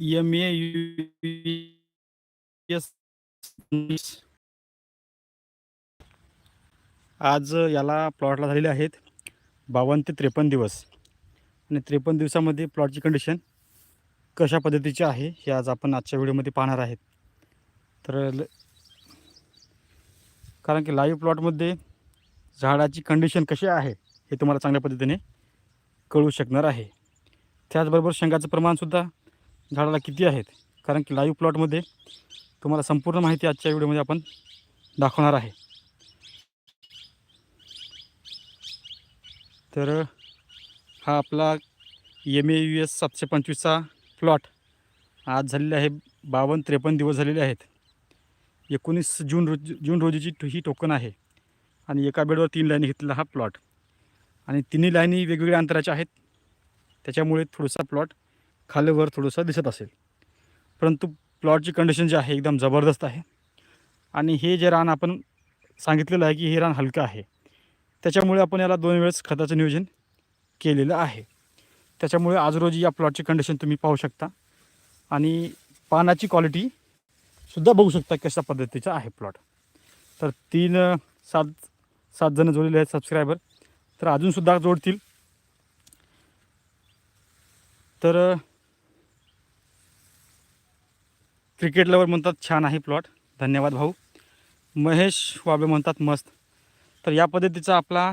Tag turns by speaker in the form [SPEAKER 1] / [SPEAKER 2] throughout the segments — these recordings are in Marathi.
[SPEAKER 1] एम ए यू एस आज याला प्लॉटला झालेले आहेत. बावन्न ते त्रेपन्न दिवस. आणि त्रेपन्न दिवसामध्ये प्लॉटची कंडिशन कशा पद्धतीची आहे हे आज आपण आजच्या व्हिडिओमध्ये पाहणार आहेत. तर ल- कारण की लाईव्ह प्लॉटमध्ये झाडाची कंडिशन कशी आहे हे तुम्हाला चांगल्या पद्धतीने कळू शकणार आहे. त्याचबरोबर शेंगाचं प्रमाणसुद्धा झाडाला किती आहेत? कारण की लाईव्ह प्लॉटमध्ये तुम्हाला संपूर्ण माहिती आजच्या व्हिडिओमध्ये आपण दाखवणार आहे. तर हा आपला एम ए यू एस सातशे पंचवीसचा प्लॉट आज झालेले आहे. बावन्न त्रेपन्न दिवस झालेले आहेत. एकोणीस जून रोज जून रोजीची ही टोकन आहे. आणि एका बेडवर तीन लाईनी घेतलेला हा प्लॉट आणि तिन्ही लाईनी वेगवेगळ्या अंतराच्या आहेत. त्याच्यामुळे थोडासा प्लॉट खालीवर थोडंसं दिसत असेल. परंतु प्लॉटची कंडिशन जी आहे एकदम जबरदस्त आहे. आणि हे जे रान आपण सांगितलेलं आहे की हे रान हलकं आहे. त्याच्यामुळे आपण याला दोन वेळेस खताचं नियोजन केलेलं आहे. त्याच्यामुळे आज रोजी या प्लॉटची कंडिशन तुम्ही पाहू शकता. आणि पानाची क्वालिटी सुद्धा बघू शकता कशा पद्धतीचा आहे प्लॉट तर तीन सात सात जण जोडलेले आहेत सबस्क्रायबर तर अजूनसुद्धा जोडतील. तर क्रिकेट लवर म्हणतात छान आहे प्लॉट धन्यवाद भाऊ. महेश वाबे म्हणतात मस्त. तर या पद्धतीचा आपला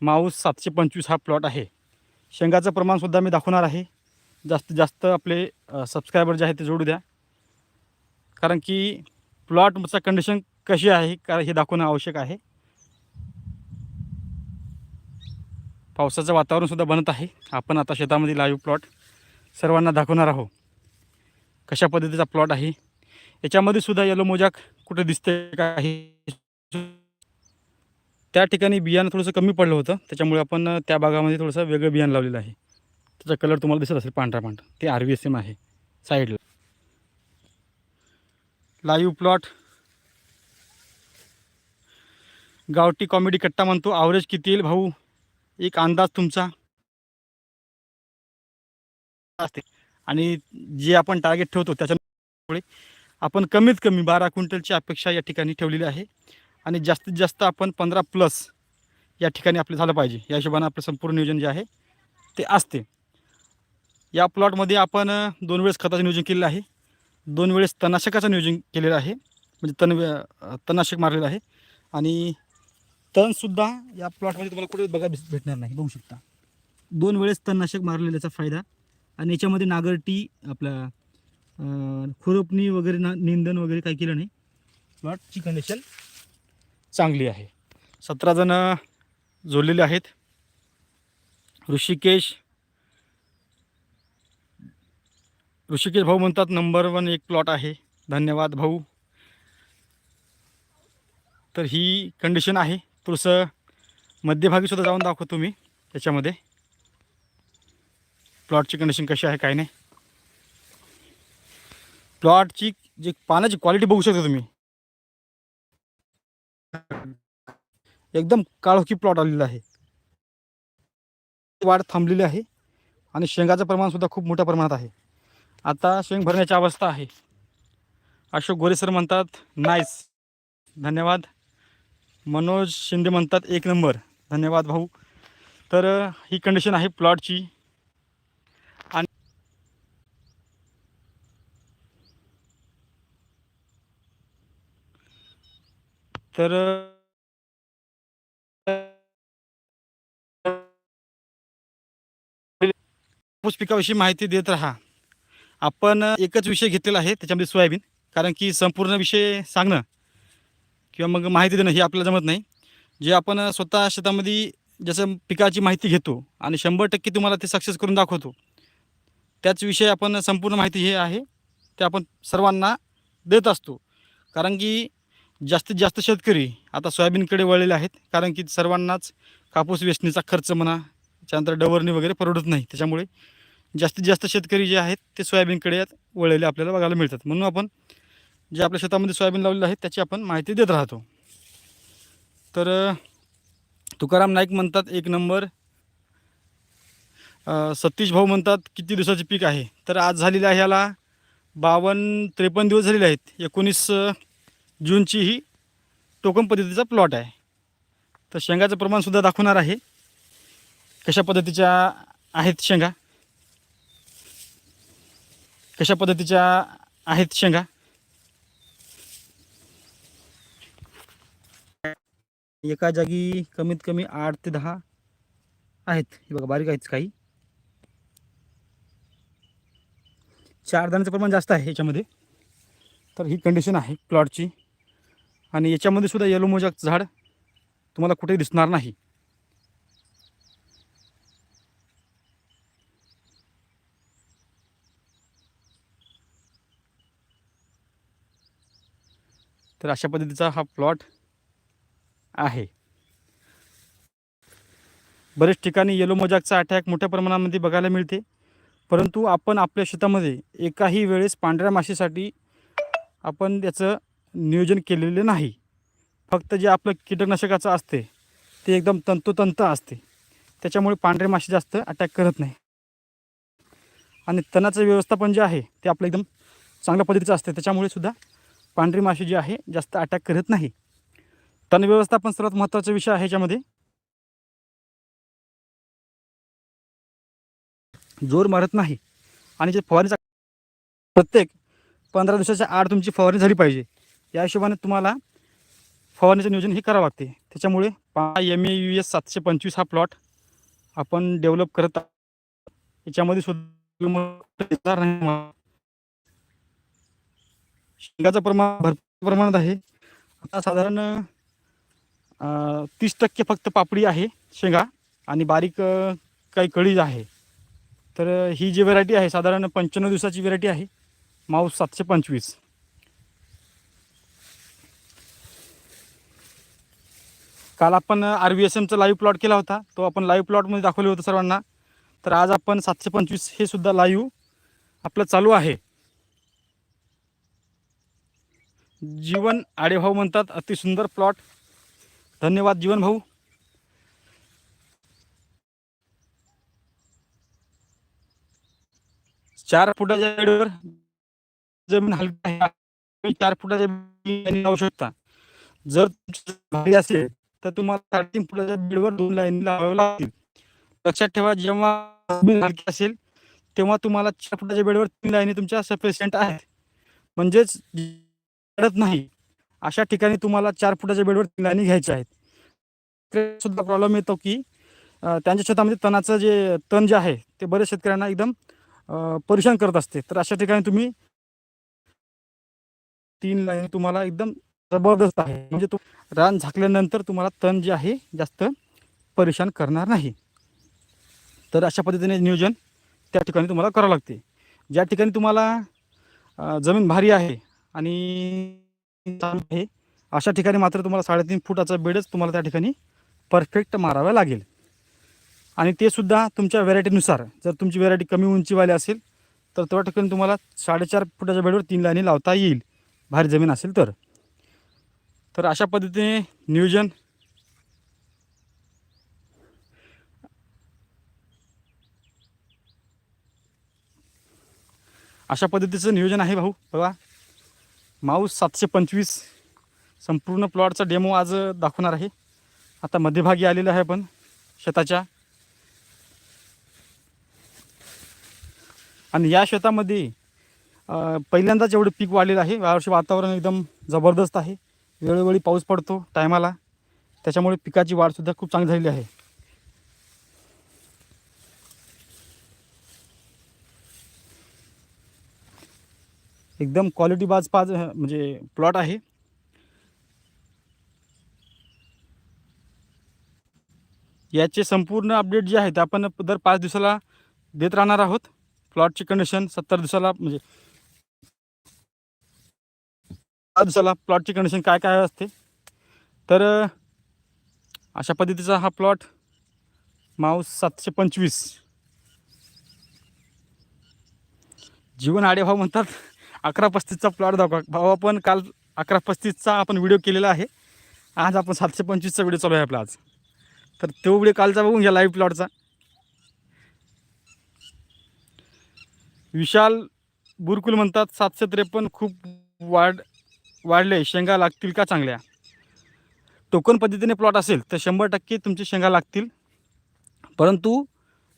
[SPEAKER 1] माऊस सातशे पंचवीस हा प्लॉट आहे. शेंगाचं प्रमाणसुद्धा मी दाखवणार आहे. जास्तीत जास्त आपले सबस्क्रायबर जे आहेत ते जोडू द्या. कारण की प्लॉटचं कंडिशन कशी आहे कारण हे दाखवणं आवश्यक आहे. पावसाचं वातावरणसुद्धा बनत आहे. आपण आता शेतामध्ये लाईव्ह प्लॉट सर्वांना दाखवणार आहोत. कशा पद्धतीचा प्लॉट आहे? याच्यामध्ये सुद्धा येलो मोजाक कुठे दिसते का आहे? त्या ठिकाणी बियाणं थोडंसं कमी पडलं होतं. त्याच्यामुळे आपण त्या भागामध्ये थोडंसं वेगळं बियाणं लावलेलं आहे. त्याचा कलर तुम्हाला दिसत असेल पांढरा पांढरा. ते आर व्ही एस एम आहे साईडला लाईव्ह प्लॉट गावठी कॉमेडी कट्टा म्हणतो. ॲव्हरेज किती येईल भाऊ? एक अंदाज तुमचा? असते आणि जे आपण टार्गेट ठेवतो त्याच्यामुळे आपण कमीत कमी बारा क्विंटलची अपेक्षा या ठिकाणी ठेवलेली आहे. आणि जास्तीत जास्त आपण पंधरा प्लस या ठिकाणी आपलं झालं पाहिजे. या हिशोबानं आपलं संपूर्ण नियोजन जे आहे ते असते. या प्लॉटमध्ये आपण दोन वेळेस खताचं नियोजन केलेलं आहे. दोन वेळेस तणनाशकाचं नियोजन केलेलं आहे. म्हणजे तण तणनाशक मारलेलं आहे. आणि तणसुद्धा या प्लॉटमध्ये तुम्हाला कुठे बघा भेट- भेटणार नाही. बघू शकता. दोन वेळेस तणनाशक मारलेल्याचा फायदा आणि याच्यामध्ये नागरटी आपला खुरपणी वगैरे ना निंदन वगैरे काही केलं नाही. प्लॉटची कंडिशन चांगली आहे. सतरा जण जोडलेले आहेत. ऋषिकेश ऋषिकेश भाऊ म्हणतात नंबर वन एक प्लॉट आहे. धन्यवाद भाऊ. तर ही कंडिशन आहे. थोडंसं मध्यभागी सुद्धा जाऊन दाखवतो मी त्याच्यामध्ये. प्लॉटची कंडिशन कशी आहे काय नाही? प्लॉटची जी पानाची क्वालिटी बघू शकता तुम्ही. एकदम काळोखी प्लॉट आलेला आहे. वाढ थांबलेली आहे आणि शेंगाचं प्रमाणसुद्धा खूप मोठ्या प्रमाणात आहे. आता शेंग भरण्याची अवस्था आहे. अशोक गोरे सर म्हणतात नाईस. धन्यवाद. मनोज शिंदे म्हणतात एक नंबर. धन्यवाद भाऊ. तर ही कंडिशन आहे प्लॉटची आणि तर कापूस पिकाविषयी माहिती देत राहा. आपण एकच विषय घेतलेला आहे त्याच्यामध्ये सोयाबीन. कारण की संपूर्ण विषय सांगणं किंवा मग माहिती देणं हे आपल्याला जमत नाही. जे आपण स्वतः शेतामध्ये जसं पिकाची माहिती घेतो आणि शंभर टक्के तुम्हाला ते सक्सेस करून दाखवतो. त्याच विषयी आपण संपूर्ण माहिती हे आहे ते आपण सर्वांना देत असतो. कारण की जास्तीत जास्त शेतकरी आता सोयाबीनकडे वळलेले आहेत कारण की सर्वांनाच कापूस वेचणीचा खर्च म्हणा त्याच्यानंतर डवरणी वगैरे परवडत नाही. त्याच्यामुळे जास्तीत जास्त शेतकरी जे आहेत ते सोयाबीनकडे वळलेले आपल्याला बघायला मिळतात. म्हणून आपण जे आपल्या शेतामध्ये सोयाबीन लावलेलं आहे त्याची आपण माहिती देत राहतो. तर तुकाराम नाईक म्हणतात एक नंबर सतीश भाऊ म्हणतात किती दिवसाचे पीक आहे? तर आज झालेलं आहे याला बावन्न त्रेपन्न दिवस झालेले आहेत. एकोणीस जूनची ही टोकन पद्धतीचा प्लॉट आहे. तर शेंगाचं प्रमाणसुद्धा दाखवणार आहे. कशा पद्धतीच्या आहेत शेंगा? कशा पद्धतीच्या आहेत शेंगा? एका जागी कमीत कमी आठ ते दहा आहेत. हे बघा बारीक आहेत काही. चार दाण्याचं प्रमाण जास्त आहे याच्यामध्ये. तर ही कंडिशन आहे प्लॉटची आणि याच्यामध्ये सुद्धा येलो मोजाक झाड तुम्हाला कुठेही दिसणार नाही. तर अशा पद्धतीचा हा प्लॉट आहे. बरेच ठिकाणी येलो मोजाकचा अटॅक मोठ्या प्रमाणामध्ये बघायला मिळते. परंतु आपण आपल्या शेतामध्ये एकाही वेळेस पांढऱ्या माशीसाठी आपण त्याचं नियोजन केलेले नाही. फक्त जे आपलं कीटकनाशकाचं असते ते एकदम तंतोतंत असते. त्याच्यामुळे पांढरे मासे जास्त अटॅक करत नाही. आणि तणाचं व्यवस्थापन जे आहे ते आपलं एकदम चांगल्या पद्धतीचं असते. त्याच्यामुळे सुद्धा पांढरी माशी जी आहे जास्त अटॅक करत नाही. तण व्यवस्थापन सर्वात महत्त्वाचा विषय आहे ह्याच्यामध्ये जोर मारत नाही. आणि जे फवारणीचा प्रत्येक पंधरा दिवसाच्या आड तुमची फवारणी झाली पाहिजे. या हिशोबाने तुम्हाला फवारणीचं नियोजन हे करावं लागते. त्याच्यामुळे पा एम ए यू एस सातशे पंचवीस हा प्लॉट आपण डेव्हलप करत आहोत. याच्यामध्ये सुद्धा नाही शेंगाचं प्रमाण भरपूर प्रमाणात आहे. आता साधारण तीस टक्के फक्त पापडी आहे शेंगा आणि बारीक काही कळी आहे. तर ही जी व्हरायटी आहे साधारण पंच्याण्णव दिवसाची व्हरायटी आहे. माऊस सातशे पंचवीस. काल आपण आर व्ही एस एमचा लाईव्ह प्लॉट केला होता. तो आपण लाईव्ह प्लॉटमध्ये दाखवले होते सर्वांना. तर आज आपण सातशे पंचवीस हे सुद्धा लाईव्ह आपलं चालू आहे. जीवन आडेभाऊ म्हणतात अतिसुंदर प्लॉट धन्यवाद जीवन भाऊ. चार फुटाच्या बेडवर जमीन हलकी आहे. चार फुटाच्या लावू शकता जर तुमची भारी असेल तर तुम्हाला साडेतीन फुटाच्या बेडवर दोन लाईनी लावाव्या लागतील. लक्षात ठेवा जेव्हा असेल तेव्हा तुम्हाला चार फुटाच्या बेडवर तीन लाईनी तुमच्या सफिशियंट आहेत. म्हणजेच अडत नाही. अशा ठिकाणी तुम्हाला चार फुटाच्या बेडवर तीन लाईनी घ्यायच्या आहेत. सुद्धा प्रॉब्लेम येतो की त्यांच्या शेतामध्ये तणाचं जे तण जे आहे ते बरेच शेतकऱ्यांना एकदम परेशान करत असते. तर अशा ठिकाणी तुम्ही तीन लाईन तुम्हाला एकदम जबरदस्त आहे. म्हणजे तू रान झाकल्यानंतर तुम्हाला तण जे आहे जास्त परेशान करणार नाही. तर अशा पद्धतीने नियोजन त्या ठिकाणी तुम्हाला करावं लागते. ज्या ठिकाणी तुम्हाला जमीन भारी आहे आणि आहे अशा ठिकाणी मात्र तुम्हाला साडेतीन फुटाचा बेडच तुम्हाला त्या ठिकाणी परफेक्ट मारावा लागेल. आणि ते सुद्धा तुमच्या व्हेरायटीनुसार जर तुमची व्हेरायटी कमी उंचीवाली असेल तर तेव्हा ठिकाणी तुम्हाला साडेचार फुटाच्या बेडवर तीन लाईनी लावता येईल. भारी जमीन असेल तर. तर अशा पद्धतीने नियोजन. अशा पद्धतीचं नियोजन आहे भाऊ. बघा. माऊस सातशे पंचवीस. संपूर्ण प्लॉटचा डेमो आज दाखवणार आहे. आता मध्यभागी आलेलं आहे आपण शेताच्या. आणि या शेतामध्ये पहिल्यांदाच एवढं पीक वाढलेलं आहे. यावर्षी वातावरण एकदम जबरदस्त आहे. वेळोवेळी पाऊस पडतो टायमाला. त्याच्यामुळे पिकाची वाढसुद्धा खूप चांगली झालेली आहे. एकदम क्वालिटी बाज पाज म्हणजे प्लॉट आहे. याचे संपूर्ण अपडेट जे आहेत ते आपण दर पाच दिवसाला देत राहणार आहोत. प्लॉटची कंडिशन सत्तर दिवसाला म्हणजे आज चला प्लॉटची कंडिशन काय काय असते? तर अशा पद्धतीचा हा प्लॉट माऊस सातशे पंचवीस. जीवन आडेभाव म्हणतात अकरा पस्तीसचा प्लॉट दाखवा. भाऊ आपण काल अकरा पस्तीसचा आपण व्हिडिओ केलेला आहे. आज आपण सातशे पंचवीसचा व्हिडिओ चालू आहे आपला आज. तर तो व्हिडिओ कालचा बघून घ्या लाईव्ह प्लॉटचा विशाल बुरकुल म्हणतात सातशे त्रेपन्न खूप वाढ वाढले शेंगा लागतील का चांगल्या? टोकन पद्धतीने प्लॉट असेल तर शंभर टक्के तुमची शेंगा लागतील. परंतु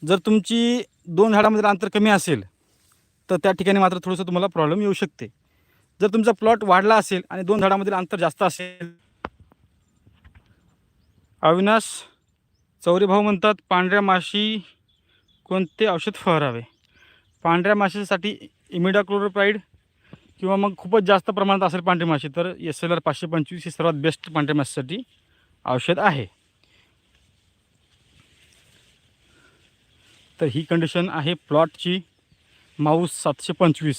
[SPEAKER 1] जर तुमची दोन झाडामधील अंतर कमी असेल तर त्या ठिकाणी मात्र थोडंसं तुम्हाला प्रॉब्लेम येऊ शकते. जर तुमचा प्लॉट वाढला असेल आणि दोन झाडामधील अंतर जास्त असेल अविनाश चौरेभाऊ म्हणतात पांढऱ्या माशी कोणते औषध फवारावे? पांढऱ्या माशीसाठी इमिडाक्लोरोप्राईड किंवा मग खूपच जास्त प्रमाणात असेल पांढरी माशी तर एस एल आर पाचशे पंचवीस ही सर्वात बेस्ट पांढऱ्या माशीसाठी औषध आहे. तर ही कंडिशन आहे प्लॉटची माऊस सातशे पंचवीस.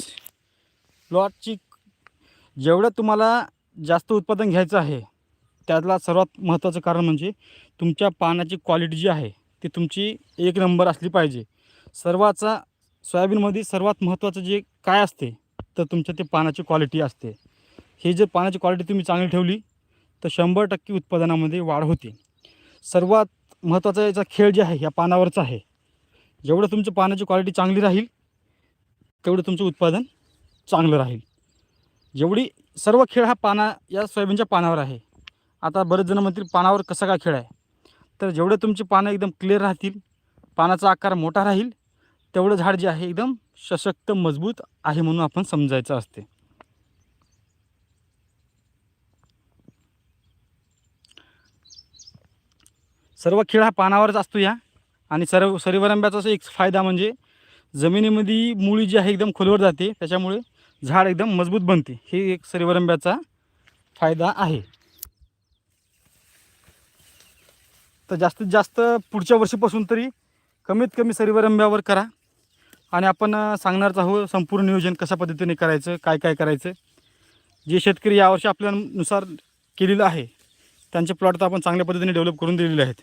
[SPEAKER 1] प्लॉटची जेवढं तुम्हाला जास्त उत्पादन घ्यायचं आहे त्यातला सर्वात महत्त्वाचं कारण म्हणजे तुमच्या पानाची क्वालिटी जी आहे ती तुमची एक नंबर असली पाहिजे. सर्वाचा सोयाबीनमध्ये सर्वात महत्त्वाचं जे काय असते तर तुमच्या ते पानाची क्वालिटी असते. ही जर पानाची क्वालिटी तुम्ही चांगली ठेवली तर शंभर टक्के उत्पादनामध्ये वाढ होते. सर्वात महत्त्वाचा याचा खेळ जे आहे या पानावरचा आहे. जेवढं तुमच्या पानाची क्वालिटी चांगली राहील तेवढं तुमचं उत्पादन चांगलं राहील. जेवढी सर्व खेळ हा पाना या सोयाबीनच्या पानावर आहे. आता बरेच जण म्हणतील पानावर कसा काय खेळ आहे? तर जेवढे तुमची पानं एकदम क्लिअर राहतील पानाचा आकार मोठा राहील तेवढं झाड जे आहे एकदम सशक्त मजबूत आहे म्हणून आपण समजायचं असते. सर्व खेळ हा पानावरच असतो या. आणि सर्व सरीवरंब्याचा असं एक फायदा म्हणजे जमिनीमध्ये मुळी जी आहे एकदम खोलवर जाते त्याच्यामुळे झाड एकदम मजबूत बनते. हे एक सरीवरंब्याचा फायदा आहे. तर जास्तीत जास्त पुढच्या वर्षीपासून तरी कमीत कमी सरीवरंब्यावर करा. आणि आपण सांगणार सांगणारच आहोत संपूर्ण नियोजन कशा पद्धतीने करायचं काय काय करायचं. जे शेतकरी यावर्षी आपल्यानुसार केलेलं आहे त्यांचे प्लॉट तर आपण चांगल्या पद्धतीने डेव्हलप करून दिलेले आहेत.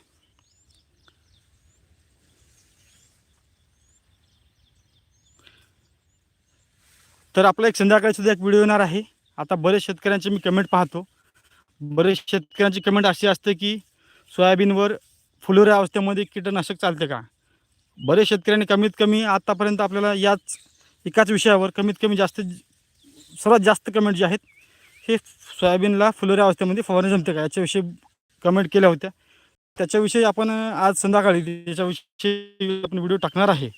[SPEAKER 1] तर आपला एक संध्याकाळी सुद्धा एक व्हिडिओ येणार आहे. आता बरेच शेतकऱ्यांचे मी कमेंट पाहतो. बरेच शेतकऱ्यांची कमेंट अशी असते की सोयाबीनवर फुलोऱ्या अवस्थेमध्ये कीटकनाशक चालते का? बरेच शेतकऱ्यांनी कमीत कमी आत्तापर्यंत आपल्याला याच एकाच विषयावर कमीत कमी जास्त सर्वात जास्त कमेंट जे आहेत हे सोयाबीनला फुलोऱ्या अवस्थेमध्ये फवारणी जमते का? याच्याविषयी कमेंट केल्या होत्या. त्याच्याविषयी आपण आज संध्याकाळी त्याच्याविषयी आपण व्हिडिओ टाकणार आहे.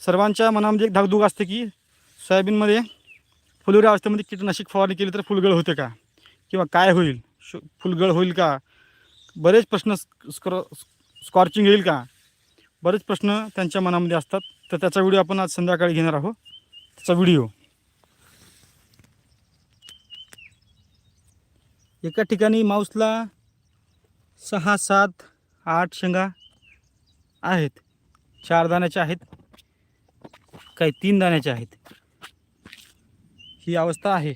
[SPEAKER 1] सर्वांच्या मनामध्ये एक धाकधूक असते की सोयाबीनमध्ये फुलोऱ्या अवस्थेमध्ये कीटकनाशक फवारणी केली तर फुलगळ होते का? किंवा काय होईल? फुलगळ होईल का? बरेच प्रश्न स्कॉ स्कॉर्चिंग येईल का? बरेच प्रश्न त्यांच्या मनामध्ये असतात. तर त्याचा व्हिडिओ आपण आज संध्याकाळी घेणार आहोत. त्याचा व्हिडिओ. एका ठिकाणी माऊसला सहा सात आठ शेंगा आहेत. चार दाण्याच्या आहेत. काही तीन दाण्याच्या आहेत. ही अवस्था आहे.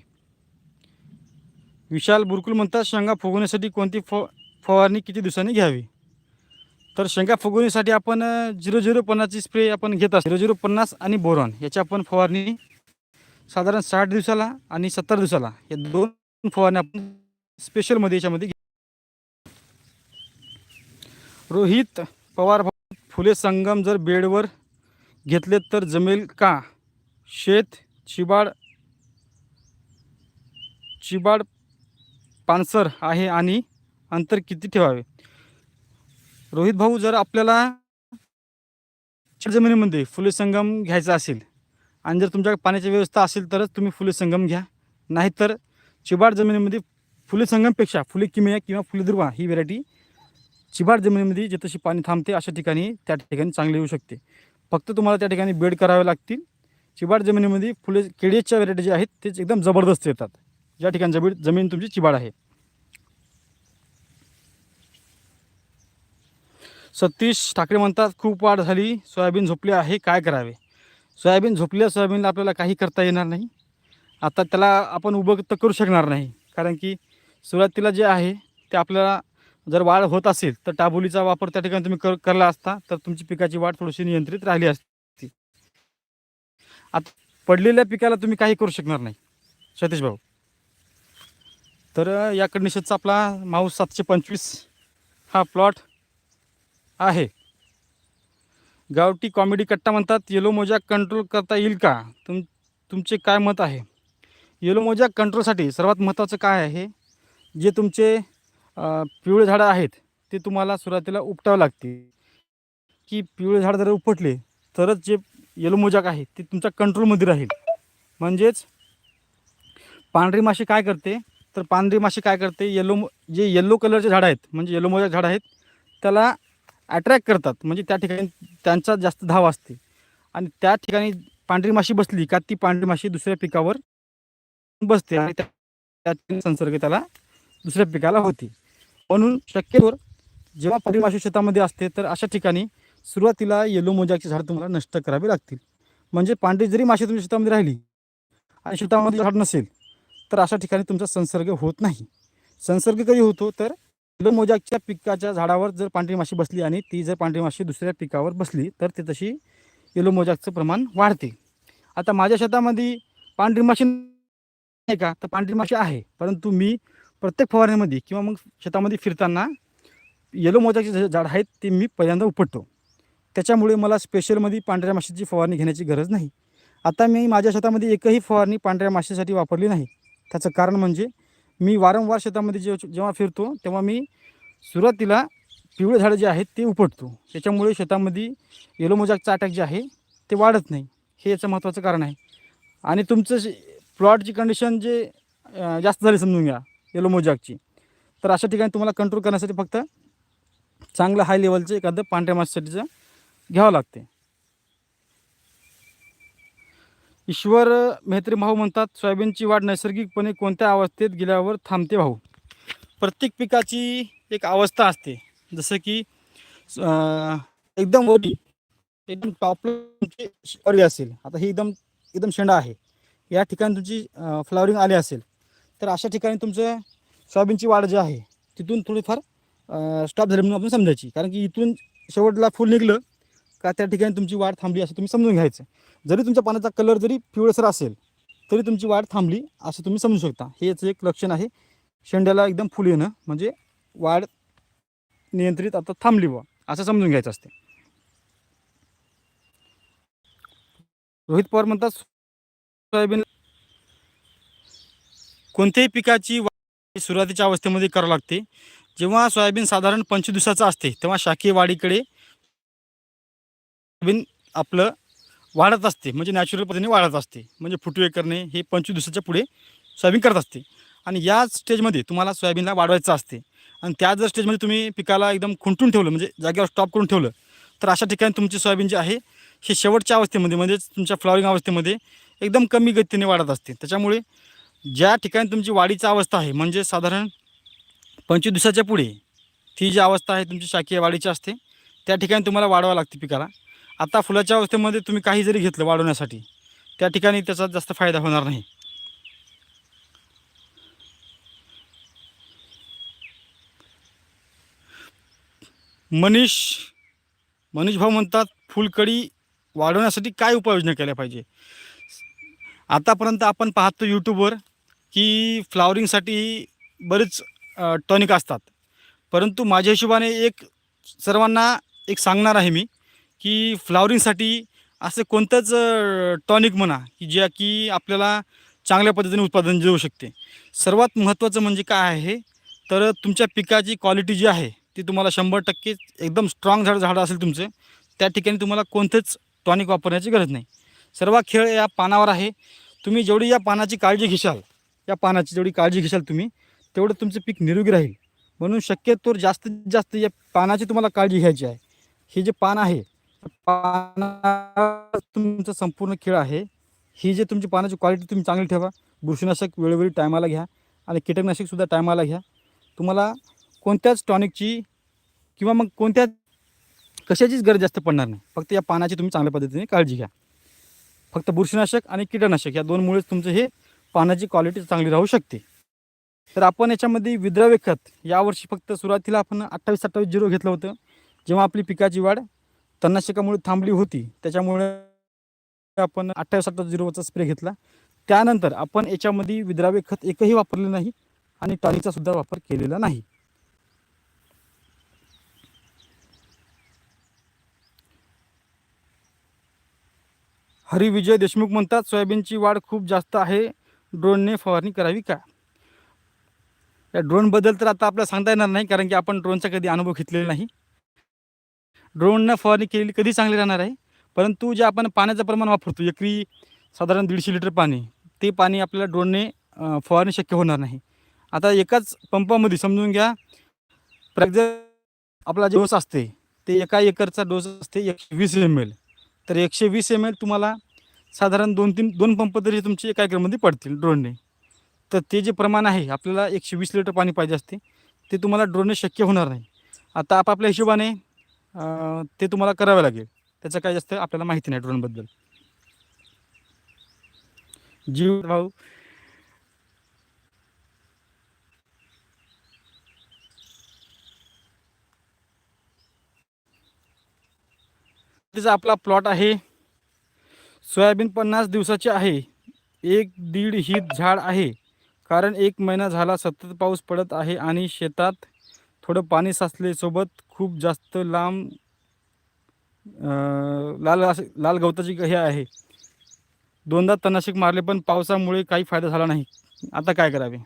[SPEAKER 1] विशाल बुरकुल म्हणतात शेंगा फुगवण्यासाठी कोणती फ फवारणी किती दिवसांनी घ्यावी? तर शेंगा फुगवण्यासाठी आपण झिरो झिरो पन्नासची स्प्रे आपण घेत असतो. झिरो झिरो पन्नास आणि बोरॉन याची आपण फवारणी साधारण साठ दिवसाला आणि सत्तर दिवसाला या दोन फवारणी आपण स्पेशलमध्ये याच्यामध्ये रोहित पवार फुले संगम जर बेडवर घेतले तर जमेल का? शेत चिबाड चिबाड पानसर आहे आणि अंतर किती ठेवावे? रोहित भाऊ जर आपल्याला जमिनीमध्ये फुले संगम घ्यायचा असेल आणि जर तुमच्याकडे पाण्याची व्यवस्था असेल तरच तुम्ही फुले संगम घ्या. नाहीतर चिबाड जमिनीमध्ये फुले संगमपेक्षा फुले किमया किंवा फुले दुर्वा ही व्हेरायटी चिबाड जमिनीमध्ये जे तशी पाणी थांबते अशा ठिकाणी त्या ठिकाणी चांगली येऊ शकते. फक्त तुम्हाला त्या ठिकाणी बेड करावे लागतील. चिबाड जमिनीमध्ये फुले केळीच्या व्हेरायटी जे आहेत ते एकदम जबरदस्त येतात. ज्या ठिकाणी जमीन जमीन तुमची चिबाड आहे. सतीश ठाकरे म्हणतात खूप वाढ झाली सोयाबीन झोपली आहे काय करावे? सोयाबीन झोपल्या सोयाबीनला आपल्याला काही करता येणार नाही. आता त्याला आपण उभं तर करू शकणार नाही कारण की सुरुवातीला जे आहे ते आपल्याला जर वाढ होत असेल तर टाबोलीचा वापर त्या ठिकाणी तुम्ही कर करला असता तर तुमची पिकाची वाढ थोडीशी नियंत्रित राहिली असती. आता पडलेल्या पिकाला तुम्ही काही करू शकणार नाही सतीश भाऊ. तर या कंडिशनचा आपला माऊस सातशे पंचवीस हा प्लॉट. आहे. गावठी कॉमेडी कट्टा म्हणतात येलो मोजा कंट्रोल करता येईल का? तुम तुमचे काय मत आहे? येलो मोजा कंट्रोलसाठी सर्वात महत्त्वाचं काय आहे? जे तुमचे पिवळे झाडं आहेत ते तुम्हाला सुरुवातीला उपटावं लागते की पिवळे झाड जर उपटले तरच जे येलो मोजाक आहे ते तुमच्या कंट्रोलमध्ये राहील. म्हणजेच पांढरी माशी काय करते? तर पांढरी माशी काय करते? येलो जे येल्लो कलरचे झाडं आहेत म्हणजे येलो मोजाक झाडं आहेत त्याला अट्रॅक्ट करतात. म्हणजे त्या ठिकाणी त्यांचा जास्त धाव असते. आणि त्या ठिकाणी पांढरी माशी बसली का ती पांढरी माशी दुसऱ्या पिकावर बसते आणि त्या त्या संसर्ग त्याला दुसऱ्या पिकाला होते. म्हणून शक्यतोवर जेव्हा पांढरी माशी शेतामध्ये असते तर अशा ठिकाणी सुरुवातीला येलो मोजाची झाड तुम्हाला नष्ट करावी लागतील. म्हणजे पांढरी जरी माशी तुमच्या शेतामध्ये राहिली आणि शेतामध्ये झाड नसेल तर अशा ठिकाणी तुमचा संसर्ग होत नाही. संसर्ग कधी होतो तर मोजाकच्या पिकाच्या झाडावर जर पांढरी माशी बसली आणि ती जर पांढरी माशी दुसऱ्या पिकावर बसली तर ते तशी येलो मोजाकचं प्रमाण वाढते. आता माझ्या शेतामध्ये पांढरी माशी नाही का तर पांढरी माशी आहे. परंतु मी प्रत्येक फवारणीमध्ये किंवा मग शेतामध्ये फिरताना येलो मोजाकचे जे झाड आहेत ते मी पहिल्यांदा उपटतो. त्याच्यामुळे मला स्पेशलमध्ये पांढऱ्या माशीची फवारणी घेण्याची गरज नाही. आता मी माझ्या शेतामध्ये एकही फवारणी पांढऱ्या माशीसाठी वापरली नाही. त्याचं कारण म्हणजे मी वारंवार शेतामध्ये जे जेव्हा फिरतो तेव्हा मी सुरुवातीला पिवळे झाडं जे आहेत ते उपटतो. त्याच्यामुळे शेतामध्ये येलो मोजाकचा अटॅक जे आहे ते वाढत नाही. हे याचं महत्त्वाचं कारण आहे. आणि तुमचं जे प्लॉटची कंडिशन जे जास्त झाली समजून घ्या येलो मोजाकची तर अशा ठिकाणी तुम्हाला कंट्रोल करण्यासाठी फक्त चांगलं हाय लेवलचं एखादं पांढऱ्या माशीसाठीचं घ्यावं लागते. ईश्वर मेहत्री भाऊ म्हणतात सोयाबीनची वाढ नैसर्गिकपणे कोणत्या अवस्थेत गेल्यावर थांबते भाऊ? प्रत्येक पिकाची एक अवस्था असते. जसं की एकदम ओली एकदम टॉपला अरी असेल. आता ही एकदम एकदम शेंडा आहे. या ठिकाणी तुमची फ्लावरिंग आली असेल. तर अशा ठिकाणी तुमचं सोयाबीनची वाढ जी आहे तिथून थोडीफार स्टॉप झाली म्हणून आपण समजायची. कारण की इथून शेवटला फुल निघलं का त्या ठिकाणी तुमची वाढ थांबली असं तुम्ही समजून घ्यायचं. जरी तुमच्या पाण्याचा कलर जरी पिवळसर असेल तरी तुमची वाढ थांबली असं तुम्ही समजू शकता. हे याचं एक लक्षण आहे. शेंड्याला एकदम फुल येणं म्हणजे वाढ नियंत्रित आता थांबली बुवा असं समजून घ्यायचं असते. रोहित पवार म्हणतात सोयाबीन कोणत्याही पिकाची वाढ सुरुवातीच्या अवस्थेमध्ये करावं लागते. जेव्हा सोयाबीन साधारण पंचवीस दिवसाचं असते तेव्हा शाकीय वाढीकडे सोयाबीन आपलं वाढत असते. म्हणजे नॅचरल पद्धतीने वाढत असते. म्हणजे फुटवे करणे हे पंचवीस दिवसाच्या पुढे सोयाबीन करत असते. आणि या स्टेजमध्ये तुम्हाला सोयाबीनला वाढवायचं असते. आणि त्या जर स्टेजमध्ये तुम्ही पिकाला एकदम खुंटून ठेवलं म्हणजे जागेवर स्टॉप करून ठेवलं तर अशा ठिकाणी तुमची सोयाबीन जे आहे हे शेवटच्या अवस्थेमध्ये म्हणजेच तुमच्या फ्लॉवरिंग अवस्थेमध्ये एकदम कमी गतीने वाढत असते. त्याच्यामुळे ज्या ठिकाणी तुमची वाढीची अवस्था आहे म्हणजे साधारण पंचवीस दिवसाच्या पुढे ती जी अवस्था आहे तुमची शाकीय वाढीची असते त्या ठिकाणी तुम्हाला वाढवावं लागते पिकाला. आता फुलाच्या अवस्थेमध्ये तुम्ही काही जरी घेतलं वाढवण्यासाठी त्या ठिकाणी त्याचा जास्त फायदा होणार नाही. मनीष मनीष भाऊ म्हणतात फुलकडी वाढवण्यासाठी काय उपाययोजना केल्या पाहिजे? आतापर्यंत आपण पाहतो यूट्यूबवर की फ्लावरिंगसाठी बरेच टॉनिक असतात. परंतु माझ्या हिशोबाने एक सर्वांना एक सांगणार आहे मी. की फ्लावरिंगसाठी असं कोणतंच टॉनिक म्हणा की ज्या की आपल्याला चांगल्या पद्धतीने उत्पादन देऊ शकते. सर्वात महत्त्वाचं म्हणजे काय आहे तर तुमच्या पिकाची क्वालिटी जी आहे ती तुम्हाला शंभर टक्के एकदम स्ट्रॉंग झाड झाडं असेल तुमचं त्या ठिकाणी तुम्हाला कोणतंच टॉनिक वापरण्याची गरज नाही. सर्व खेळ या पानावर आहे तुम्ही जेवढी या पानाची काळजी घेशाल या पानाची जेवढी काळजी घेशाल तुम्ही तेवढं तुमचं पीक निरोगी राहील. म्हणून शक्यतो जास्तीत जास्त या पानाची तुम्हाला काळजी घ्यायची आहे. हे जे पान आहे पाना तुमचं संपूर्ण खेळ आहे. ही जे तुमची पानाची क्वालिटी तुम्ही चांगली ठेवा. बुरशीनाशक वेळोवेळी टायमाला घ्या आणि कीटकनाशकसुद्धा टायमाला घ्या. तुम्हाला कोणत्याच टॉनिकची किंवा मग कोणत्या कशाचीच गरज जास्त पडणार नाही. फक्त या पानाची तुम्ही चांगल्या पद्धतीने काळजी घ्या. फक्त बुरशीनाशक आणि कीटकनाशक या दोनमुळेच तुमचं हे पानाची क्वालिटी चांगली राहू शकते. तर आपण याच्यामध्ये विद्राव्य खत यावर्षी फक्त सुरुवातीला आपण अठ्ठावीस अठ्ठावीस झिरो घेतलं होतं. जेव्हा आपली पिकाची वाढ तणनाशकामुळे थांबली होती. त्याच्यामुळे आपण अठ्ठावीस अठ्ठावीस झिरोचा स्प्रे घेतला. त्यानंतर आपण याच्यामध्ये विद्रावे खत एकही वापरले नाही आणि टॉनिकचा सुद्धा वापर केलेला नाही. हरिविजय देशमुख म्हणतात सोयाबीनची वाढ खूप जास्त आहे. ड्रोनने फवारणी करावी का? या ड्रोनबद्दल तर आता आपल्याला सांगता येणार नाही कारण की आपण ड्रोनचा कधी अनुभव घेतलेला नाही. ड्रोननं फवारणी केलेली कधी चांगली राहणार आहे? परंतु जे आपण पाण्याचं प्रमाण वापरतो एकरी साधारण दीडशे लिटर पाणी ते पाणी आपल्याला ड्रोनने फवारणे फवारणी शक्य होणार नाही. आता एकाच पंपामध्ये समजून घ्या प्रॅक्झर आपला जे डोस असते ते एका एकरचा डोस असते एकशे वीस एम एल तर एकशे वीस एम एल तुम्हाला साधारण दोन तीन दोन पंप तरी तुमचे एका एकरमध्ये पडतील ड्रोनने तर ते जे प्रमाण आहे आपल्याला एकशे वीस लिटर पाणी पाहिजे असते ते तुम्हाला ड्रोनने शक्य होणार नाही. आता आपापल्या हिशोबाने ते तुम्हाला करावं लागेल. त्याचं काय जास्त आपल्याला माहिती नाही ड्रोनबद्दल जीव भाऊ. तिचा आपला प्लॉट आहे. सोयाबीन पन्नास दिवसाचे आहे. एक दीड हित झाड आहे. कारण एक महिना झाला सतत पाऊस पडत आहे आणि शेतात थोडं पाणी साचलेसोबत खूप जास्त लांब लाल असे लाल गवताची हे आहे. दोनदा तणनाशक मारले पण पावसामुळे काही फायदा झाला नाही. आता काय करावे?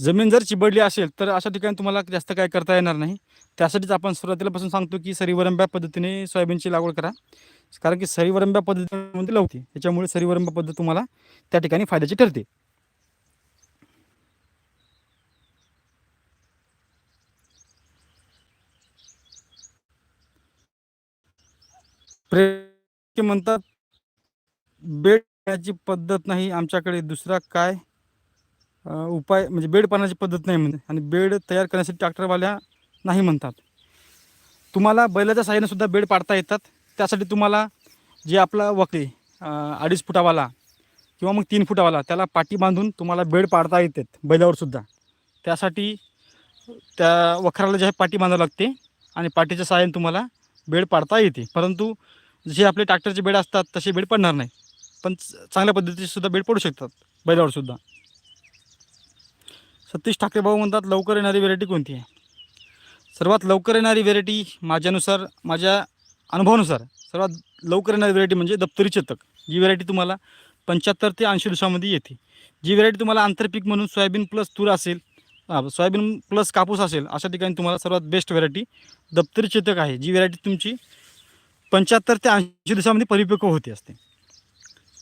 [SPEAKER 1] जमीन जर चिबडली असेल तर अशा ठिकाणी तुम्हाला जास्त काय करता येणार नाही. त्यासाठीच आपण सुरुवातीलापासून सांगतो की सरीवरंब्या पद्धतीने सोयाबीनची लागवड करा. कारण की सरीवरंब्या पद्धतीमध्ये लावते त्याच्यामुळे सरीवरंब्या पद्धत तुम्हाला त्या ठिकाणी फायद्याची ठरते. प्रेम म्हणतात बेड पाण्याची पद्धत नाही आमच्याकडे दुसरा काय उपाय म्हणजे बेड पाण्याची पद्धत नाही म्हणजे आणि बेड तयार करण्यासाठी ट्रॅक्टरवाल्या नाही म्हणतात. तुम्हाला बैलाच्या साहाय्याने सुद्धा बेड पाडता येतात. त्यासाठी तुम्हाला जे आपला वकळे अडीच फुटावाला किंवा मग तीन फुटावाला त्याला पाटी बांधून तुम्हाला बेड पाडता येतात बैलावर सुद्धा. त्यासाठी त्या वखराला जे आहे पाठी बांधावं लागते आणि पाठीच्या साहाय्याने तुम्हाला बेड पाडता येते. परंतु जसे आपले ट्रॅक्टरचे बेड असतात तसे बेड पडणार नाही. पण च- चांगल्या पद्धतीचे सुद्धा बेड पडू शकतात बैलावर सुद्धा. सतीश ठाकरे भाऊ म्हणतात लवकर येणारी व्हेरायटी कोणती आहे? सर्वात लवकर येणारी व्हेरायटी माझ्यानुसार माझ्या अनुभवानुसार सर्वात लवकर येणारी व्हेरायटी म्हणजे दप्तरी चतक. जी व्हेरायटी तुम्हाला पंच्याहत्तर ते ऐंशी दिवसामध्ये येते. जी व्हेरायटी तुम्हाला आंतरपीक म्हणून सोयाबीन प्लस तूर असेल सोयाबीन प्लस कापूस असेल अशा ठिकाणी तुम्हाला सर्वात बेस्ट व्हेरायटी दप्तरी चेतक आहे. जी व्हेरायटी तुमची पंच्याहत्तर ते ऐंशी दिवसामध्ये परिपक्व होते असते.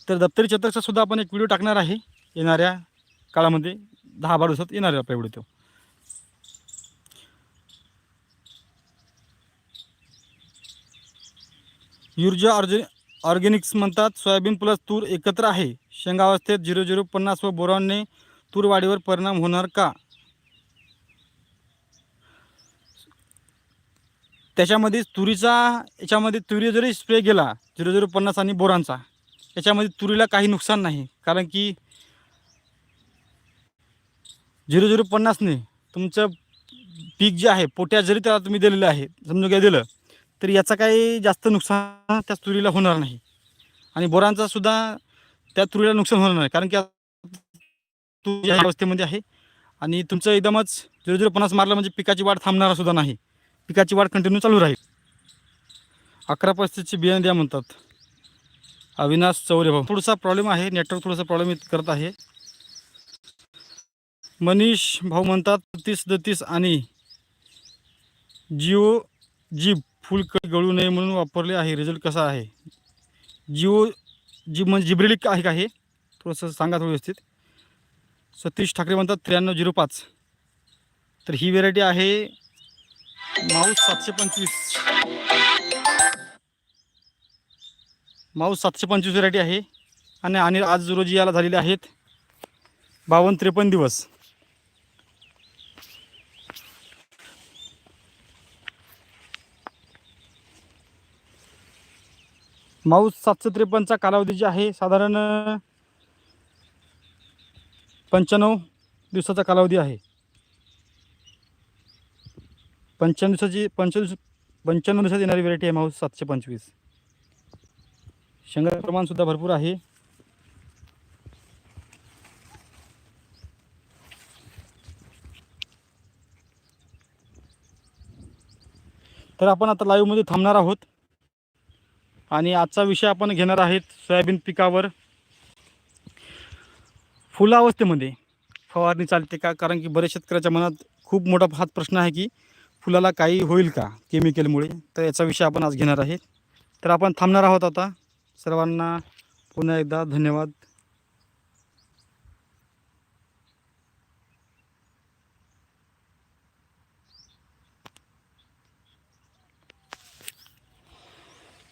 [SPEAKER 1] तर दप्तरी चतकचा सुद्धा आपण एक व्हिडिओ टाकणार आहे. येणाऱ्या काळामध्ये दहा बारा दिवसात येणार आहे आपल्या व्हिडिओ तो. युर्जा ऑर्जे ऑर्गॅनिक्स म्हणतात सोयाबीन प्लस तूर एकत्र आहे. शेंगा अवस्थेत झिरो झिरो पन्नास व बोरॉनने तूर वाढीवर परिणाम होणार का? त्याच्यामध्ये तुरीचा याच्यामध्ये तुरी जरी स्प्रे केला झिरो झिरो पन्नास आणि बोरांचा याच्यामध्ये तुरीला काही नुकसान नाही. कारण की झिरो झिरो पन्नासने तुमचं पीक जे आहे पोट्या जरी त्याला तुम्ही दिलेलं आहे समजून काय दिलं तर याचा काही जास्त नुकसान त्या तुरीला होणार नाही. आणि बोरांचा सुद्धा त्या तुरीला नुकसान होणार नाही कारण की तुरी या अवस्थेमध्ये आहे. आणि तुमचं एकदमच झिरो झिरो पन्नास मारलं म्हणजे पिकाची वाढ थांबणारा सुद्धा नाही. पिकाची वाढ कंटिन्यू चालू राहील. अकरा पस्तीसचे बियाणे द्या म्हणतात. अविनाश चौरे भाऊ. थोडासा प्रॉब्लेम आहे नेटवर्क थोडासा प्रॉब्लेम करत आहे. मनीष भाऊ म्हणतात तीस दतीस आणि जिओ जीप फुल गळू नये म्हणून वापरले आहे. रिझल्ट कसा आहे? जिओ जी म्हणजे जिब्रिलिक आहे का हे? थोडंसं सांगा थोडं व्यवस्थित. सतीश ठाकरे म्हणतात त्र्याण्णव झिरो पाच. तर ही व्हेरायटी आहे माऊस सातशे पंचवीस. माऊस सातशे पंचवीस व्हरायटी आहे. आणि आणि आज रोजी याला झालेले आहेत बावन्न त्रेपन्न दिवस. माऊस सातशे त्रेपन्नचा कालावधी जे आहे साधारण पंच्याण्णव दिवसाचा कालावधी आहे. पंच्याण्णव दिवसाची पंच्याण्णव पंच्याण्णव दिवसात येणारी व्हेरायटी आहे माऊस सातशे पंचवीस. शेंगा प्रमाणसुद्धा भरपूर आहे. तर आपण आता लाईव्हमध्ये थांबणार आहोत. आणि आजचा विषय आपण घेणार आहेत सोयाबीन पिकावर. फुलावस्थेमध्ये फवारणी चालते का? कारण की बरेच शेतकऱ्याच्या मनात खूप मोठा हाच प्रश्न आहे की फुलाला काही होईल का केमिकलमुळे? तर याचा विषय आपण आज घेणार आहे. तर आपण थांबणार आहोत आता. सर्वांना पुन्हा एकदा धन्यवाद.